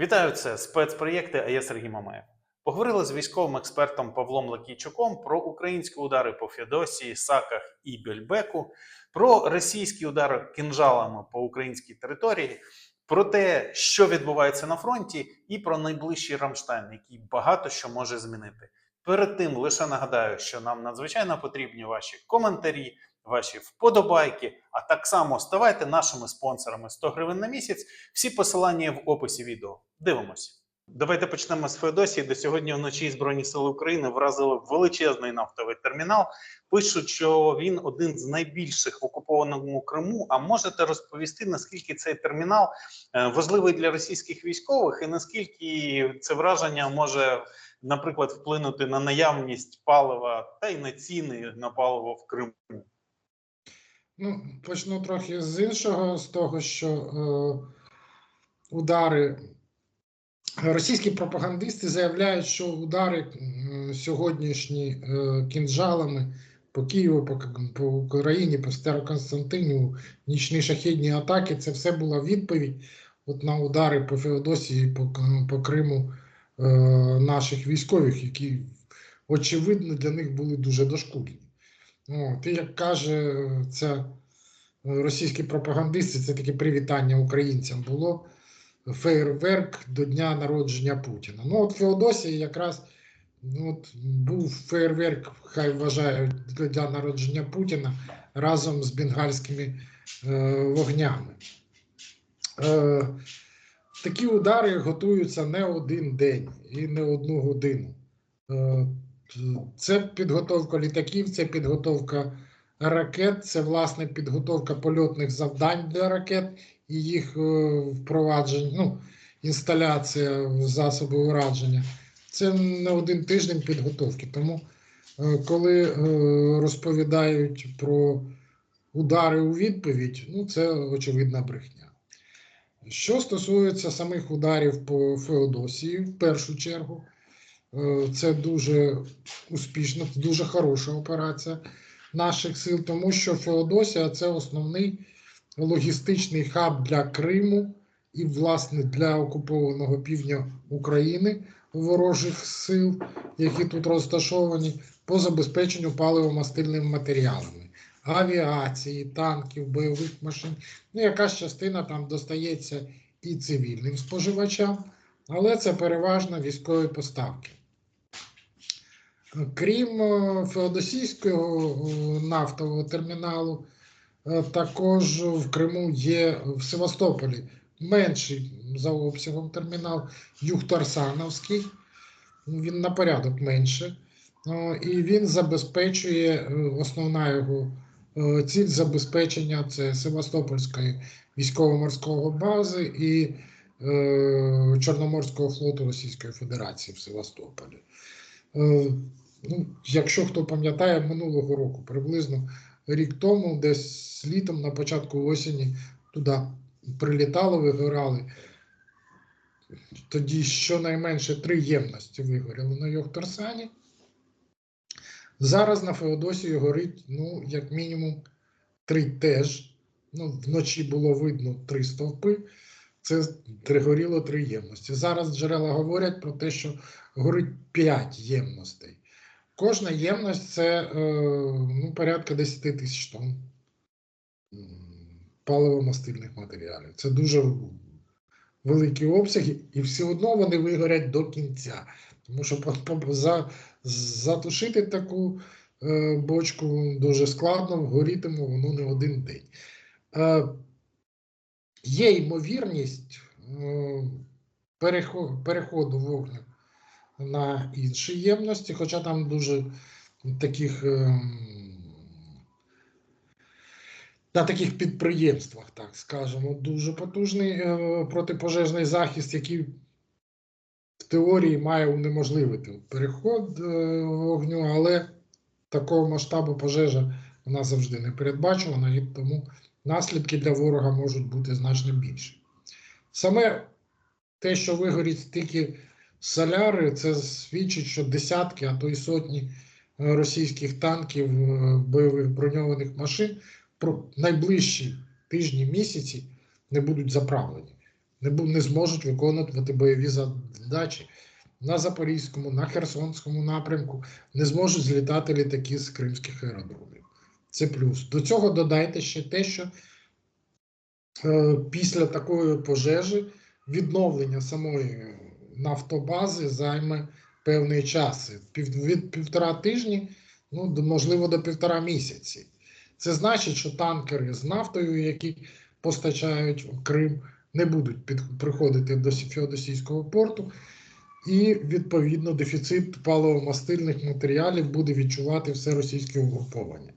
Вітаю, це спецпроєкти, а я Сергій Мамаєв. Поговорили з військовим експертом Павлом Лакійчуком про українські удари по Феодосії, Саках і Бельбеку, про російські удари кінжалами по українській території, про те, що відбувається на фронті, і про найближчий Рамштайн, який багато що може змінити. Перед тим лише нагадаю, що нам надзвичайно потрібні ваші коментарі, ваші вподобайки, а так само ставайте нашими спонсорами 100 гривень на місяць. Всі посилання в описі відео. Дивимось. Давайте почнемо з Феодосії, де сьогодні вночі Збройні сили України вразили величезний нафтовий термінал. Пишуть, що він один з найбільших в окупованому Криму. А можете розповісти, наскільки цей термінал е, важливий для російських військових, і наскільки це враження може, наприклад, вплинути на наявність палива та й на ціни на паливо в Криму? Ну, почну трохи з іншого, з того, що е, удари. Російські пропагандисти заявляють, що удари м, сьогоднішні е, кінжалами по Києву, по, по Україні, по Староконстантиніву, нічні шахідні атаки це все була відповідь от на удари по Феодосії, по, по Криму е, наших військових, які, очевидно, для них були дуже дошкульні. От, і як каже ця е, російські пропагандисти, це таке привітання українцям було фейерверк до дня народження Путіна. Ну, от Феодосія якраз ну, от, був фейерверк, хай вважають, до дня народження Путіна разом з бенгальськими е, вогнями. Е, такі удари готуються не один день і не одну годину. Це підготовка літаків, це підготовка ракет, це власне підготовка польотних завдань для ракет і їх е, впровадження, ну, інсталяція засоби ураження. Це не один тиждень підготовки. Тому, е, коли е, розповідають про удари у відповідь, ну це очевидна брехня. Що стосується самих ударів по Феодосії, в першу чергу, це дуже успішна, дуже хороша операція наших сил, тому що Феодосія це основний логістичний хаб для Криму і, власне, для окупованого півдня України ворожих сил, які тут розташовані, по забезпеченню паливо-мастильними матеріалами, авіації, танків, бойових машин. Ну, якась частина там достається і цивільним споживачам, але це переважно військові поставки. Крім е, Феодосійського е, нафтового терміналу, е, також в Криму є в Севастополі менший за обсягом термінал Юхтарсановський. Він на порядок менше. І він забезпечує основна його ціль забезпечення це Севастопольської військово-морської бази і Чорноморського флоту Російської Федерації в Севастополі. Ну, якщо хто пам'ятає, минулого року, приблизно рік тому, десь літом, на початку осені, туди прилітало, вигорали. Тоді щонайменше три ємності вигоріли на Йохторсані. Зараз на Феодосії горить, ну, як мінімум, три теж. Ну, вночі було видно три стовпи. Це горіло три ємності. Зараз джерела говорять про те, що горить п'ять ємностей. Кожна ємність це е, ну, порядка 10 тисяч тонн паливо-мастильних матеріалів. Це дуже великі обсяги, і все одно вони вигорять до кінця. Тому що за, затушити таку е, бочку дуже складно, горітиме воно не один день. Е, є ймовірність переходу вогню на інші ємності, хоча там дуже таких ем, на таких підприємствах, так скажемо, дуже потужний е, протипожежний захист, який в теорії має унеможливити переход е, вогню, але такого масштабу пожежа вона завжди не передбачувана, і тому наслідки для ворога можуть бути значно більші. Саме те, що вигоріть тільки соляри, це свідчить, що десятки, а то й сотні е, російських танків, е, бойових броньованих машин про найближчі тижні, місяці не будуть заправлені. не, не зможуть виконувати бойові задачі. На Запорізькому, на Херсонському напрямку не зможуть злітати літаки з кримських аеродромів. Це плюс. До цього додайте ще те, що е, після такої пожежі відновлення самої нафтобази займе певний час. Від півтора тижні, ну, можливо, до півтора місяці. Це значить, що танкери з нафтою, які постачають в Крим, не будуть під, приходити до Сі- Феодосійського порту, і відповідно дефіцит паливомастильних матеріалів буде відчувати все російське угруповання.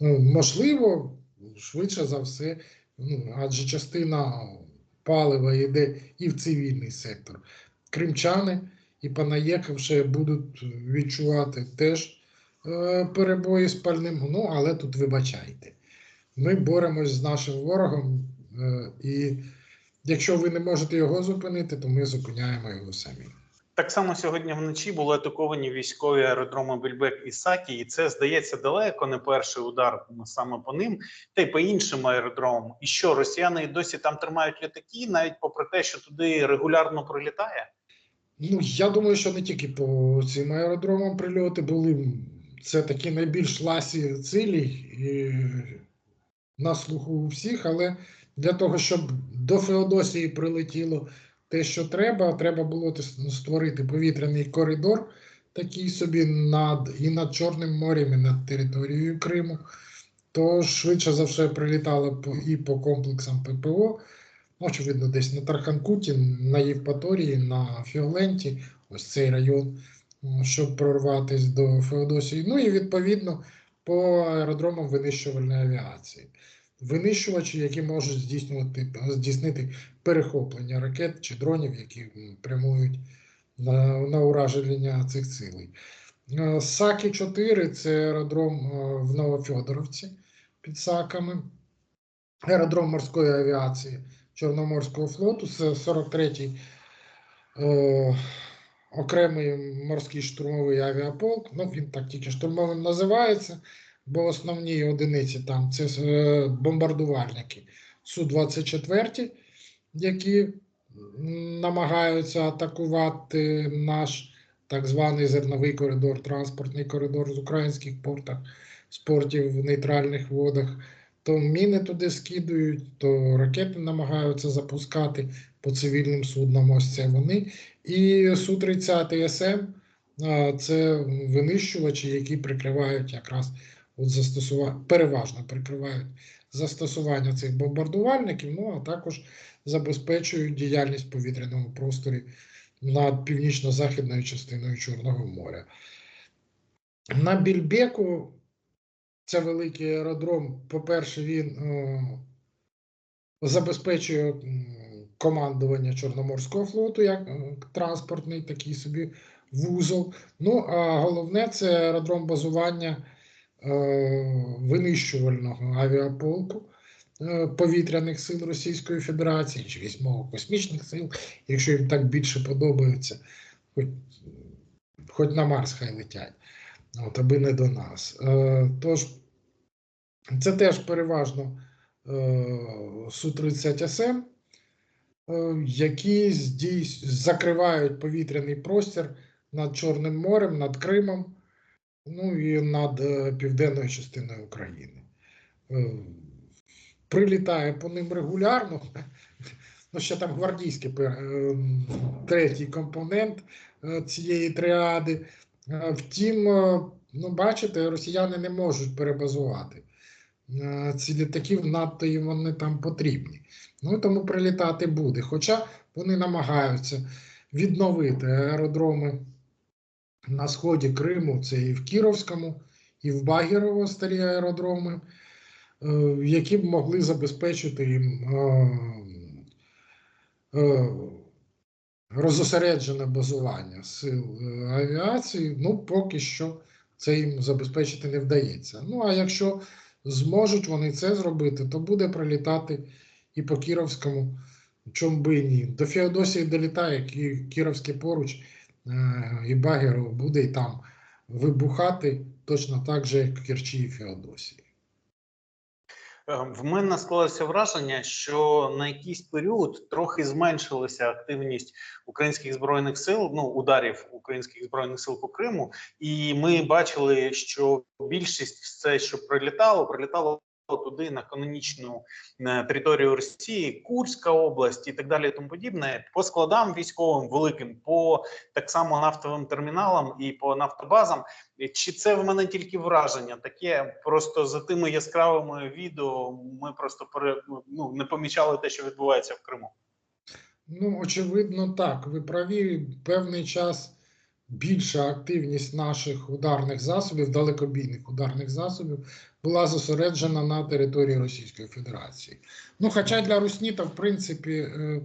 Ну, можливо, швидше за все, ну, адже частина палива йде і в цивільний сектор. Кримчани і понаїхавши будуть відчувати теж е, перебої з пальним. Ну, але тут вибачайте. Ми боремось з нашим ворогом, е, і якщо ви не можете його зупинити, то ми зупиняємо його самі. Так само сьогодні вночі були атаковані військові аеродроми Бельбек і Сакі, і це здається далеко не перший удар саме по ним, та й по іншим аеродромам. І що росіяни досі там тримають літаки, навіть попри те, що туди регулярно прилітає. Ну, я думаю, що не тільки по цим аеродромам прильоти були. Це такі найбільш ласі цілі і на слуху у всіх, але для того, щоб до Феодосії прилетіло те, що треба, треба було створити повітряний коридор, такий собі над і над Чорним морем, і над територією Криму. То швидше за все прилітало і по комплексам ППО. Ну, очевидно, десь на Тарханкуті, на Євпаторії, на Фіоленті, ось цей район, щоб прорватися до Феодосії. Ну і відповідно по аеродромам винищувальної авіації. Винищувачі, які можуть здійснювати здійснити перехоплення ракет чи дронів, які прямують на, на ураження цих цілей. Е, Сакі 4 це аеродром е, в Новофьодоровці під Саками, аеродром морської авіації. Чорноморського флоту, це 43-й е, окремий морський штурмовий авіаполк. Ну, він так тільки штурмовим називається, бо основні одиниці там це е, бомбардувальники Су-24, які намагаються атакувати наш так званий зерновий коридор, транспортний коридор з українських портах, з портів в нейтральних водах то міни туди скидують, то ракети намагаються запускати по цивільним суднам. Ось це вони. І Су-30 СМ це винищувачі, які прикривають якраз от застосування, переважно прикривають застосування цих бомбардувальників, ну а також забезпечують діяльність в повітряному просторі над північно-західною частиною Чорного моря. На Більбеку це великий аеродром. По-перше, він е, забезпечує командування Чорноморського флоту як е, транспортний такий собі вузол. Ну, а головне це аеродром базування е, винищувального авіаполку повітряних сил Російської Федерації чи військово-космічних сил, якщо їм так більше подобається, хоч, хоч на Марс хай летять. От, аби не до нас. Тож, це теж переважно е, Су-30СМ, е, які закривають повітряний простір над Чорним морем, над Кримом, ну і над е, південною частиною України. Прилітає по ним регулярно. Ну, ще там гвардійський третій компонент цієї тріади. Е, Втім, ну, бачите, росіяни не можуть перебазувати. Е, Ці літаків надто їм вони там потрібні. Ну, тому прилітати буде. Хоча вони намагаються відновити аеродроми на сході Криму, це і в Кіровському, і в Багірово старі аеродроми, е, які б могли забезпечити їм е, розосереджене базування сил авіації, ну поки що це їм забезпечити не вдається. Ну а якщо зможуть вони це зробити, то буде прилітати і по Кіровському, чому би ні. До Феодосії долітає Кіровський поруч, е, і Багеру буде і там вибухати точно так же, як в Керчі і Феодосії. Е, В мене склалося враження, що на якийсь період трохи зменшилася активність українських збройних сил, ну ударів українських збройних сил по Криму, і ми бачили, що більшість все, що прилітало, прилітало туди на канонічну територію Росії, Курська область і так далі, і тому подібне, по складам військовим великим, по так само нафтовим терміналам і по нафтобазам. Чи це в мене тільки враження? Таке просто за тими яскравими відео ми просто пере, ну, не помічали те, що відбувається в Криму. Ну, очевидно, так. Ви праві, певний час більша активність наших ударних засобів, далекобійних ударних засобів, була зосереджена на території Російської Федерації. Ну, хоча для Русніта, в принципі, е,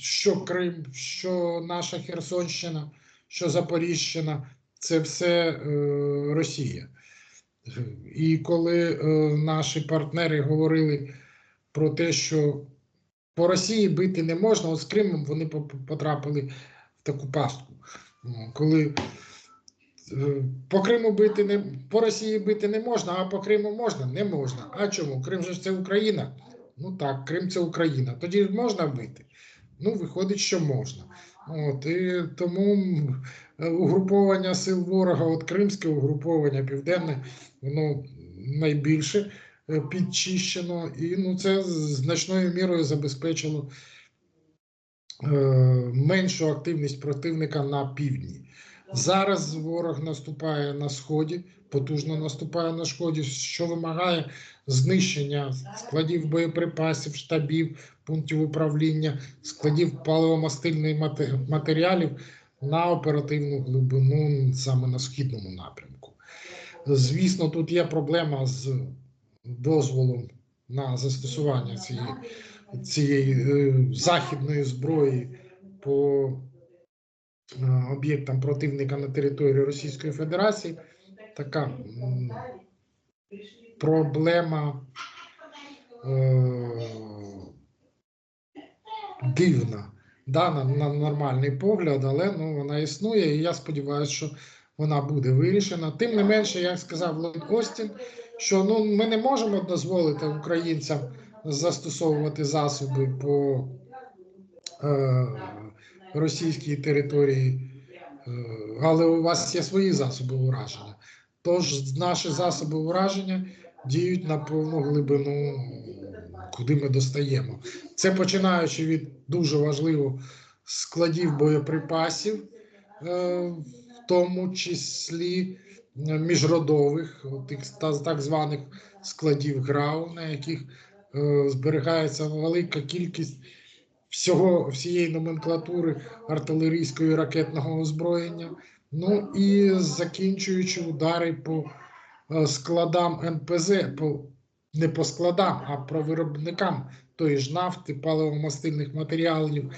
що Крим, що наша Херсонщина, що Запоріжжяна, це все е, Росія. І коли е, наші партнери говорили про те, що по Росії бити не можна, от з Кримом вони потрапили в таку пастку. М, Коли е, по Криму бити не по Росії бити не можна, а по Криму можна? Не можна. А чому? Крим же це Україна. Ну так, Крим це Україна. Тоді можна бити? Ну, виходить, що можна. От, і тому угруповання сил ворога, от кримське угруповання, південне, воно найбільше е, підчищено, і ну, це значною мірою забезпечило меншу активність противника на півдні. Зараз ворог наступає на сході, потужно наступає на сході, що вимагає знищення складів боєприпасів, штабів, пунктів управління, складів паливомастильних мате- матеріалів на оперативну глибину саме на східному напрямку. Звісно, тут є проблема з дозволом на застосування цієї, цієї е, західної зброї по е, об'єктам противника на території Російської Федерації. Така проблема е, дивна, да, на, на нормальний погляд, але ну, вона існує, і я сподіваюся, що вона буде вирішена. Тим не менше, як сказав Ллойд Остін, що ну, ми не можемо дозволити українцям застосовувати засоби по е, російській території, е, але у вас є свої засоби ураження. Тож наші засоби ураження діють на повну глибину, куди ми достаємо. Це починаючи від дуже важливо складів боєприпасів, е, в тому числі е, міжродових, тих та- так званих складів ГРАУ, на яких зберігається велика кількість всього всієї номенклатури артилерійського і ракетного озброєння. Ну і закінчуючи удари по е, складам НПЗ, по, не по складам, а по виробникам тої ж нафти, паливомастильних матеріалів,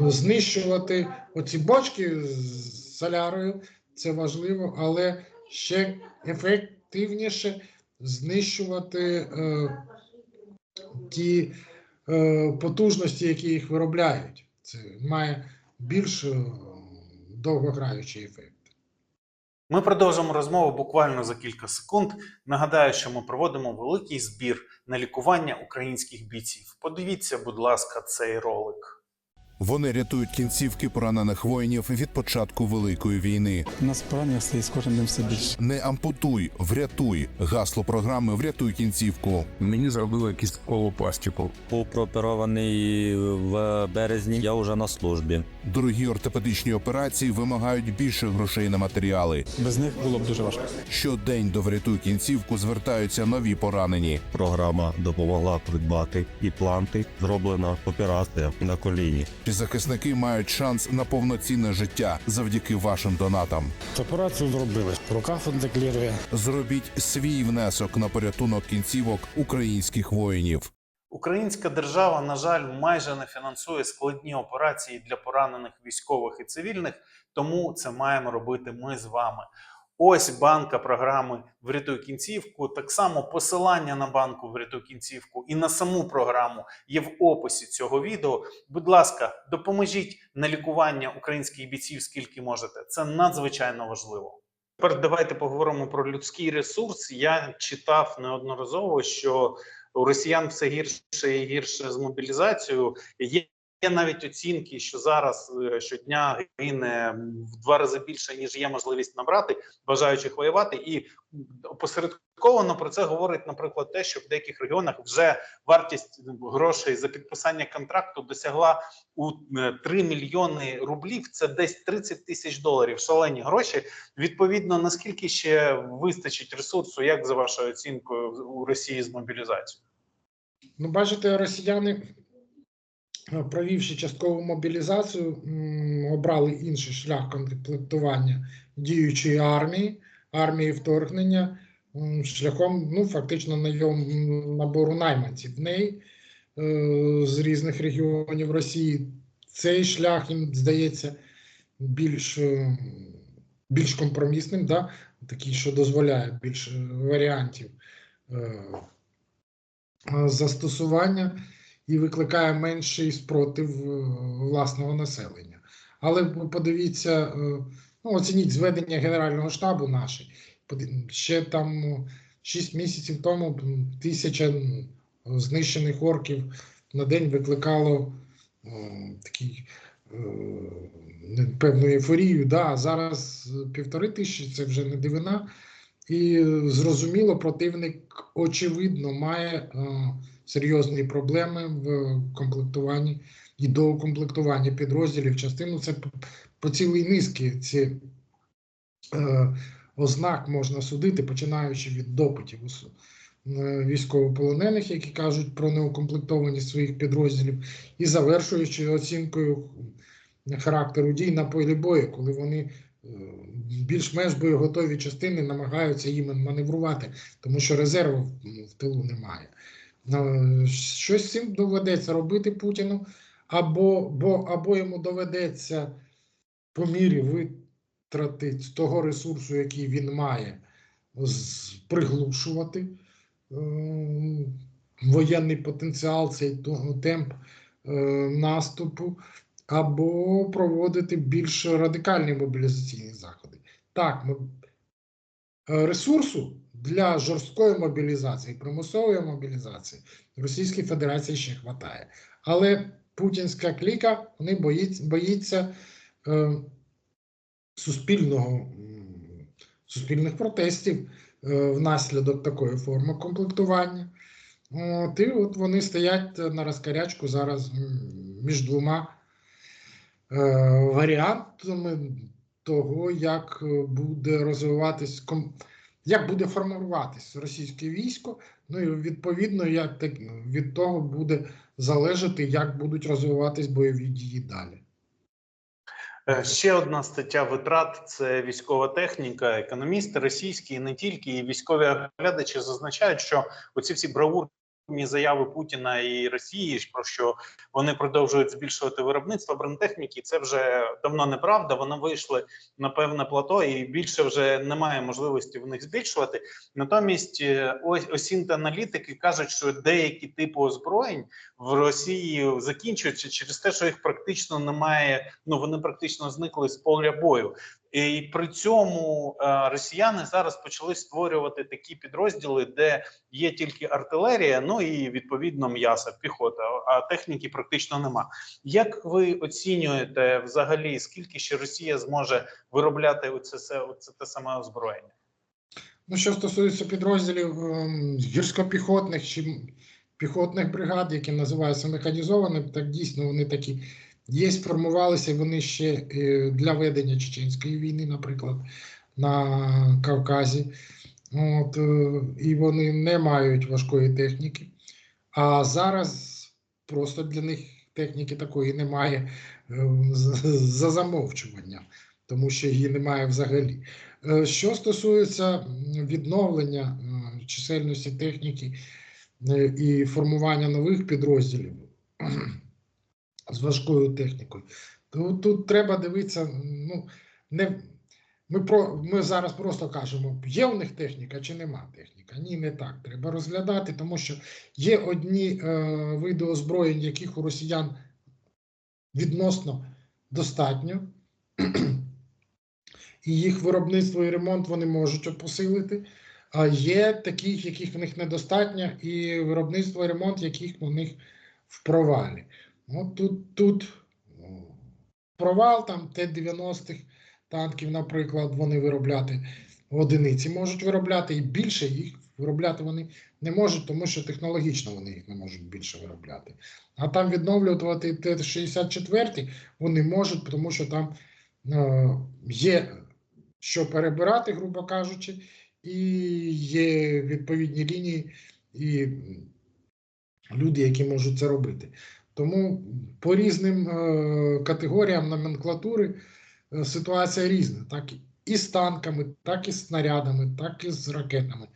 ну, знищувати оці бочки з солярою, це важливо, але ще ефективніше знищувати е, ті е, потужності, які їх виробляють. Це має більш е, довгограючий ефект. Ми продовжимо розмову буквально за кілька секунд. Нагадаю, що ми проводимо великий збір на лікування українських бійців. Подивіться, будь ласка, цей ролик. Вони рятують кінцівки поранених воїнів від початку великої війни. У нас поранених стає з кожним днем все більше. Не ампутуй, врятуй. Гасло програми Врятуй кінцівку. Мені зробили кісткову пластику. Був прооперований в березні. Я вже на службі. Дорогі ортопедичні операції вимагають більше грошей на матеріали. Без них було б дуже важко. Щодень до врятуй кінцівку звертаються нові поранені. Програма допомогла придбати імпланти. Зроблена операція на коліні. Захисники мають шанс на повноцінне життя завдяки вашим донатам. Операцію зробили. Рука фонтеклірує. Зробіть свій внесок на порятунок кінцівок українських воїнів. Українська держава, на жаль, майже не фінансує складні операції для поранених військових і цивільних, тому це маємо робити ми з вами. Ось банка програми Врятуй кінцівку. Так само посилання на банку Врятуй кінцівку і на саму програму є в описі цього відео. Будь ласка, допоможіть на лікування українських бійців скільки можете. Це надзвичайно важливо. Тепер давайте поговоримо про людський ресурс. Я читав неодноразово, що у росіян все гірше і гірше з мобілізацією. Є, є навіть оцінки, що зараз е, щодня гине в два рази більше ніж є можливість набрати бажаючих воювати, і опосередковано про це говорить, наприклад, те, що в деяких регіонах вже вартість грошей за підписання контракту досягла у е, 3 мільйони рублів. Це десь 30 тисяч доларів. Шалені гроші. Відповідно, наскільки ще вистачить ресурсу, як за вашою оцінкою у Росії з мобілізацією? Ну, бачите, росіяни, е, провівши часткову мобілізацію, обрали інший шлях комплектування діючої армії, армії вторгнення, шляхом ну, фактично набору найманців в неї е, з різних регіонів Росії. Цей шлях їм здається більш, е, більш компромісним, да? такий, що дозволяє більше варіантів. е, застосування і викликає менший спротив е, власного населення. Але подивіться, е, ну, оцініть зведення Генерального штабу нашої. Ще там ну, 6 місяців тому тисяча знищених орків на день викликало е, такий. е, Певну ейфорію, да, зараз е, півтори тисячі це вже не дивина. І е, зрозуміло, противник очевидно має е, серйозні проблеми в комплектуванні і доукомплектуванні підрозділів. Частину це по, цілій низки ці е, ознак можна судити, починаючи від допитів е, військовополонених, які кажуть про неукомплектованість своїх підрозділів, і завершуючи оцінкою характеру дій на полі бою, коли вони е, більш-менш боєготові частини намагаються їм маневрувати, тому що резерву в- в тилу немає. Е, Щось цим доведеться робити Путіну, або, бо, або йому доведеться по мірі витрати того ресурсу, який він має, приглушувати е, воєнний потенціал, цей темп е, наступу, або проводити більш радикальні мобілізаційні заходи. Так, ми, е, ресурсу для жорсткої мобілізації, примусової мобілізації Російській Федерації ще вистачає. Але путінська кліка вони боїться, боїться е, суспільного, суспільних протестів е, внаслідок такої форми комплектування. От, і от вони стоять на розкарячку зараз між двома е, варіантами того, як е, буде розвиватись ком- як буде формуватись російське військо. Ну і відповідно, як так від того буде залежати, як будуть розвиватись бойові дії далі. Е, Ще одна стаття витрат це військова техніка. Економісти російські і не тільки і військові оглядачі зазначають, що оці всі бравурні заяви Путіна і Росії про що вони продовжують збільшувати виробництво бронетехніки. Це вже давно неправда. Вони вийшли на певне плато, і більше вже немає можливості в них збільшувати. Натомість, е, ось осінь аналітики кажуть, що деякі типи озброєнь в Росії закінчуються через те, що їх практично немає. Ну вони практично зникли з поля бою. І при цьому е, росіяни зараз почали створювати такі підрозділи, де є тільки артилерія, ну і відповідно м'ясо, піхота, а техніки практично нема. Як ви оцінюєте взагалі, скільки ще Росія зможе виробляти оце, це, оце те саме озброєння? Ну, що стосується підрозділів ем, гірсько-піхотних чи піхотних бригад, які називаються механізованими, так дійсно вони такі є, сформувалися вони ще е, для ведення чеченської війни, наприклад, на Кавказі. От, е, і вони не мають важкої техніки. А зараз просто для них техніки такої немає е, за замовчуванням, тому що її немає взагалі. Що стосується відновлення чисельності техніки і формування нових підрозділів з важкою технікою, то тут треба дивитися. Ну, не, ми, про, ми зараз просто кажемо, є у них техніка чи нема техніка. Ні, не так. Треба розглядати, тому що є одні е, види озброєнь, яких у росіян відносно достатньо. і їх виробництво і ремонт вони можуть посилити. А є такі, яких в них недостатньо, і виробництво і ремонт, яких у них в провалі. От тут, тут провал там Т-90-х танків, наприклад, вони виробляти в одиниці можуть виробляти, і більше їх виробляти вони не можуть, тому що технологічно вони їх не можуть більше виробляти. А там відновлювати Т-64 вони можуть, тому що там е, є що перебирати, грубо кажучи, і є відповідні лінії, і люди, які можуть це робити. Тому по різним е, категоріям номенклатури е, ситуація різна. Так і з танками, так і з снарядами, так і з ракетами.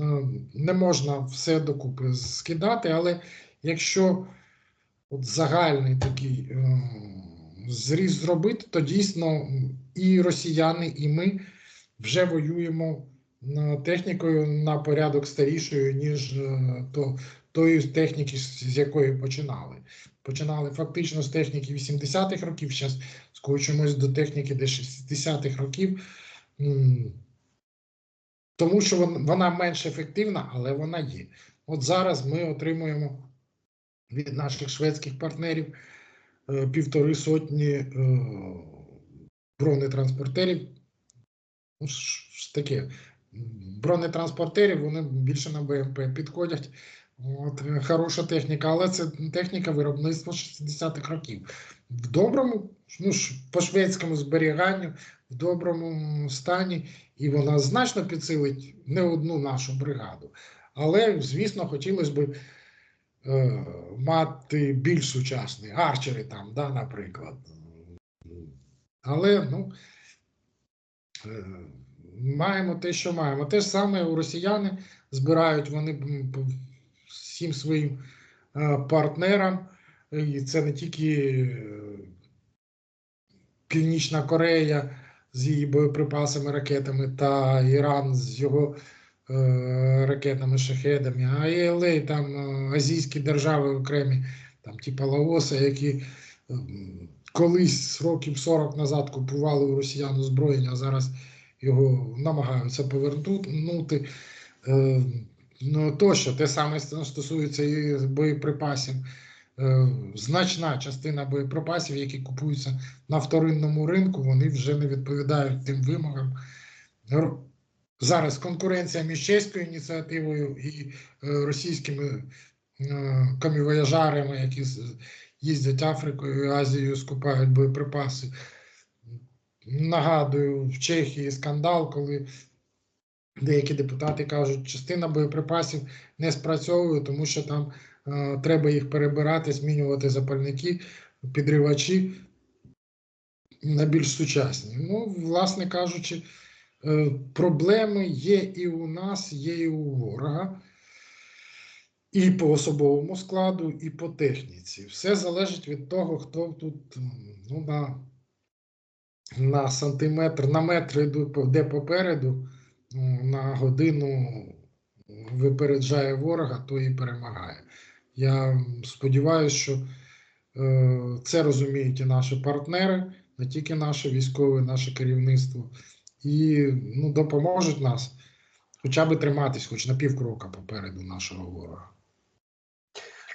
Е, Не можна все докупи скидати, але якщо от загальний такий зріз зробити, то дійсно і росіяни, і ми вже воюємо технікою на порядок старішою, ніж то, тої техніки, з якої починали. Починали фактично з техніки 80-х років, зараз скочимось до техніки десь 60-х років. Тому що вона менш ефективна, але вона є. От зараз ми отримуємо від наших шведських партнерів е, півтори сотні е, бронетранспортерів. Ну, таке. Бронетранспортерів вони більше на БМП підходять. От, е, хороша техніка, але це техніка виробництва 60-х років. В доброму, ну, по шведському зберіганню, в доброму стані, і вона значно підсилить не одну нашу бригаду. Але, звісно, хотілося б е, мати більш сучасний, арчери там, да, наприклад. Але, ну, е, маємо те, що маємо. Те ж саме у росіяни збирають вони всім своїм е, партнерам, і це не тільки е, Північна Корея з її боєприпасами, ракетами та Іран з його е, ракетами, шахедами, а і там азійські держави окремі, там типа Лаоса, які колись років 40 назад купували у росіян озброєння, а зараз його намагаються повернути. Ну, тощо, те саме стосується і боєприпасів. Е, Значна частина боєприпасів, які купуються на вторинному ринку, вони вже не відповідають тим вимогам. Зараз конкуренція між чеською ініціативою і е, російськими е, камівояжарами, які їздять Африкою і Азією, скупають боєприпаси. Нагадую, в Чехії скандал, коли деякі депутати кажуть, частина боєприпасів не спрацьовує, тому що там е, треба їх перебирати, змінювати запальники, підривачі на більш сучасні. Ну, власне кажучи, е, проблеми є і у нас, є і у ворога. І по особовому складу, і по техніці. Все залежить від того, хто тут ну, на, на сантиметр, на метр йду- де попереду, на годину випереджає ворога, то і перемагає. Я сподіваюся, що е, це розуміють і наші партнери, не тільки наше військове, наше керівництво, і ну, допоможуть нас хоча б триматись, хоч на півкрока попереду нашого ворога.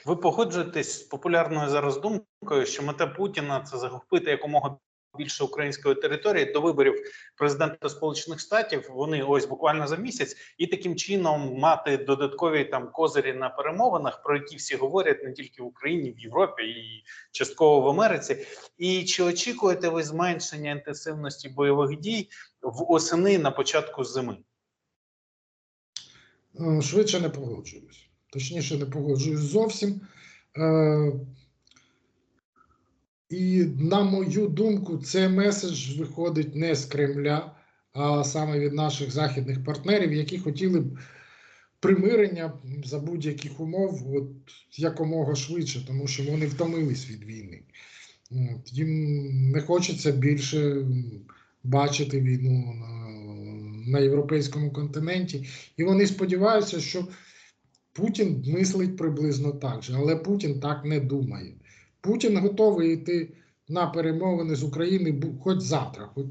Ви погоджуєтесь з популярною зараз думкою, що мета Путіна це захопити якомога більше української території до виборів президента Сполучених Штатів. Вони ось буквально за місяць, і таким чином мати додаткові там козирі на перемовинах, про які всі говорять не тільки в Україні, в Європі і частково в Америці. І чи очікуєте ви зменшення інтенсивності бойових дій в осени на початку зими? Е, Швидше не погоджуюсь. Точніше, не погоджуюсь зовсім. І на мою думку, цей меседж виходить не з Кремля, а саме від наших західних партнерів, які хотіли б примирення за будь-яких умов от, якомога швидше, тому що вони втомились від війни. От, їм не хочеться більше бачити війну на, на європейському континенті. І вони сподіваються, що Путін мислить приблизно так же, але Путін так не думає. Путін готовий йти на перемовини з України хоч завтра, хоч,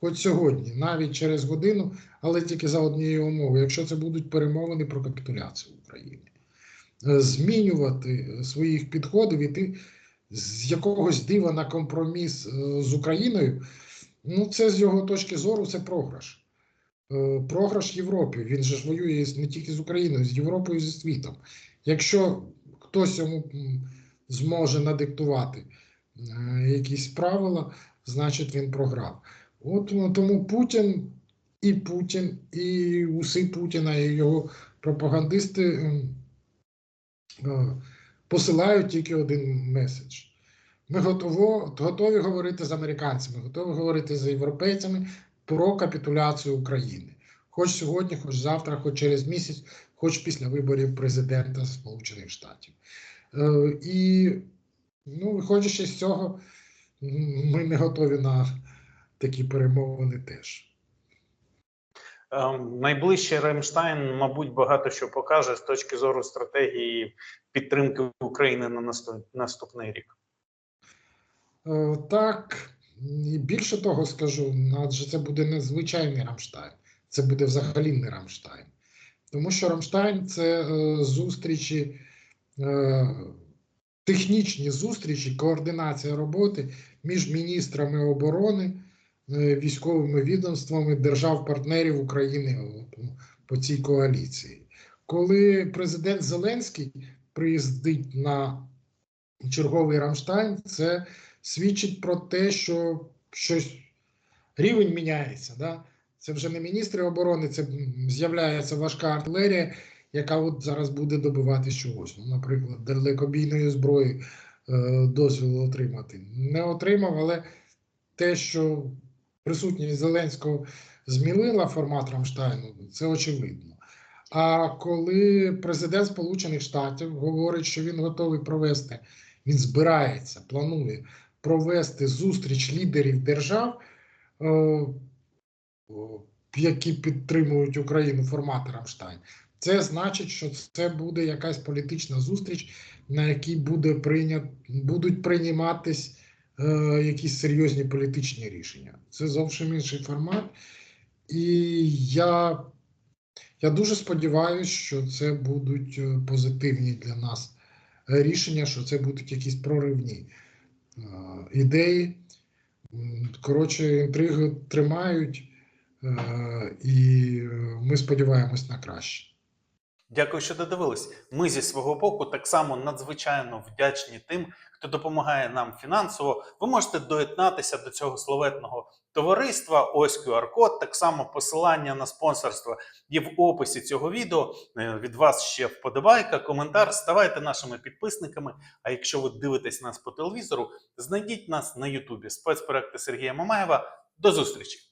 хоч сьогодні, навіть через годину, але тільки за однією умовою, якщо це будуть перемовини про капітуляцію України. Е, Змінювати е, своїх підходів, іти з якогось дива на компроміс е, з Україною, ну це з його точки зору це програш. Програш Європі. Він же ж воює не тільки з Україною, з Європою зі світом. Якщо хтось йому зможе надиктувати е, якісь правила, значить він програв. От ну, тому Путін і Путін, і уси Путіна, і його пропагандисти е, посилають тільки один меседж. Ми готово, готові говорити з американцями, готові говорити з європейцями про капітуляцію України. Хоч сьогодні, хоч завтра, хоч через місяць, хоч після виборів президента Сполучених Штатів. Е, і, ну, виходячи з цього, ми не готові на такі перемовини теж. Ем, Найближчий Ремштайн, мабуть, багато що покаже з точки зору стратегії підтримки України на наступний рік. Е, Так, і більше того скажу, адже це буде не звичайний Рамштайн, це буде взагалі не Рамштайн. Тому що Рамштайн це е, зустрічі, е, технічні зустрічі, координація роботи між міністрами оборони, е, військовими відомствами держав-партнерів України по цій коаліції. Коли президент Зеленський приїздить на черговий Рамштайн, це свідчить про те, що щось рівень міняється. Да? Це вже не міністри оборони, це з'являється важка артилерія, яка от зараз буде добивати чогось. Ну, наприклад, далекобійної зброї е, дозвіл отримати. Не отримав, але те, що присутність Зеленського змінила формат Рамштайну, це очевидно. А коли президент Сполучених Штатів говорить, що він готовий провести, він збирається, планує провести зустріч лідерів держав, е, які підтримують Україну формат Рамштайн, це значить, що це буде якась політична зустріч, на якій буде прийнят, будуть прийматись е, якісь серйозні політичні рішення. Це зовсім інший формат. І я, я дуже сподіваюся, що це будуть е, позитивні для нас рішення, що це будуть якісь проривні е, ідеї. Коротше, інтриги тримають, е, і е, ми сподіваємось на краще. Дякую, що додивились. Ми зі свого боку так само надзвичайно вдячні тим, хто допомагає нам фінансово. Ви можете доєднатися до цього славетного товариства. Ось QR-код. Так само посилання на спонсорство є в описі цього відео. Е, Від вас ще вподобайка, коментар. Ставайте нашими підписниками. А якщо ви дивитесь нас по телевізору, знайдіть нас на Ютубі. Спецпроекти Сергія Мамаєва. До зустрічі!